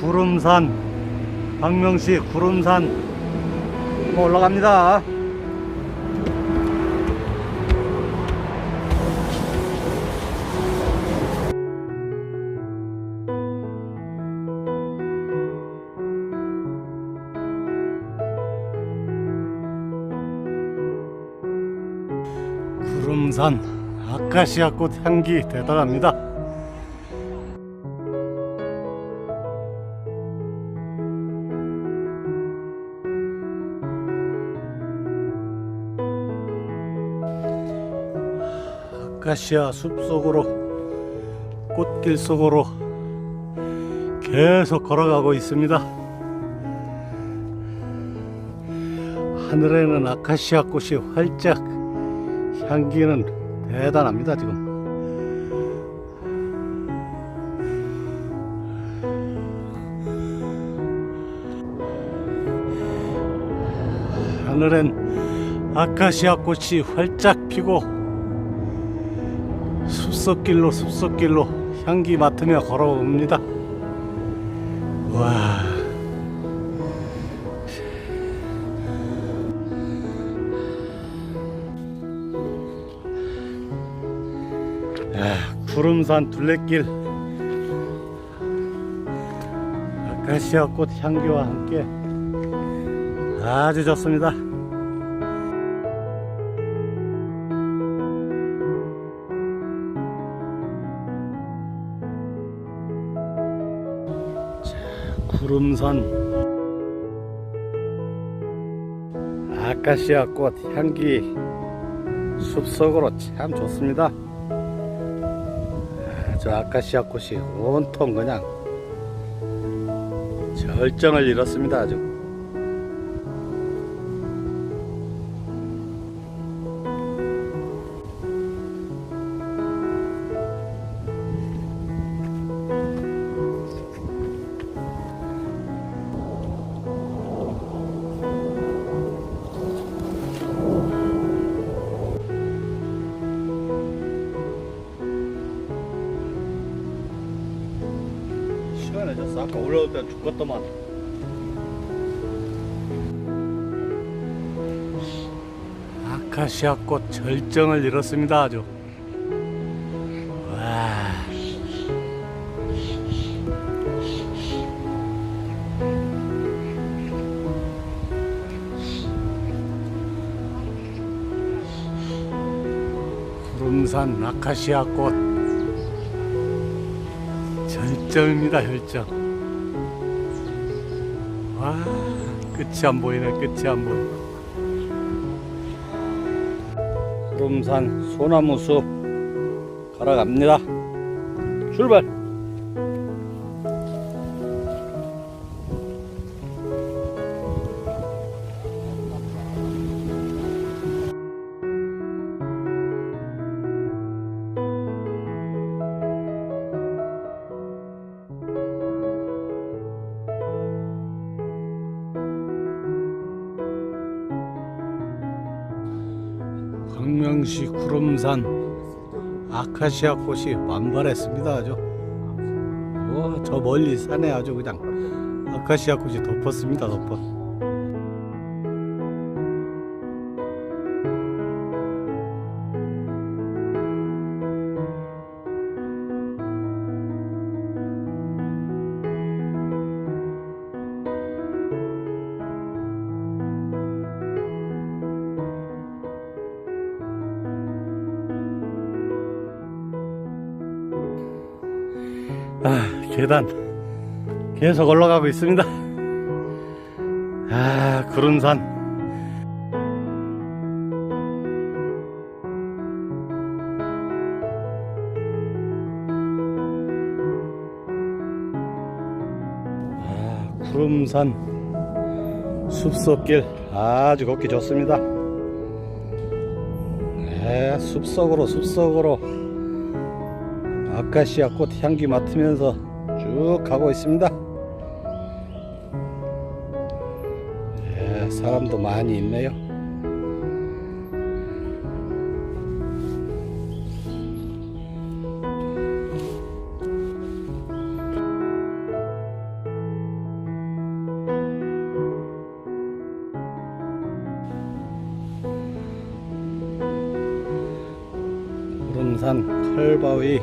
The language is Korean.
구름산 광명시 구름산 올라갑니다. 구름산 아카시아 꽃 향기 대단합니다. 아카시아 숲속으로 꽃길 속으로 계속 걸어가고 있습니다. 하늘에는 아카시아 꽃이 활짝 향기는 대단합니다 지금. 하늘엔 아카시아 꽃이 활짝 피고 숲속길로 숲속길로 향기 맡으며 걸어옵니다. 와. 아, 구름산 둘레길 아카시아 꽃 향기와 함께 아주 좋습니다. 구름산 아카시아 꽃 향기 숲속으로 참 좋습니다. 아, 저 아카시아 꽃이 온통 그냥 절정을 이뤘습니다. 아주. 시원해졌어. 아까 올라올 때 죽었더만. 아카시아 꽃 절정을 이뤘습니다. 아주. 와. 구름산 아카시아 꽃 절정입니다 절정. 와 끝이 안 보이네 끝이 안 보여 구름산 소나무 숲 걸어갑니다. 출발 광명시 구름산 아카시아 꽃이 만발했습니다 아주. 와, 저 멀리 산에 아주 그냥 아카시아 꽃이 덮었습니다 덮어 아, 계단 계속 올라가고 있습니다. 아, 구름산. 아, 구름산 숲속길 아주 걷기 좋습니다. 네, 숲속으로 숲속으로 아카시아 꽃 향기 맡으면서 쭉 가고 있습니다. 예, 사람도 많이 있네요. 산 컬바위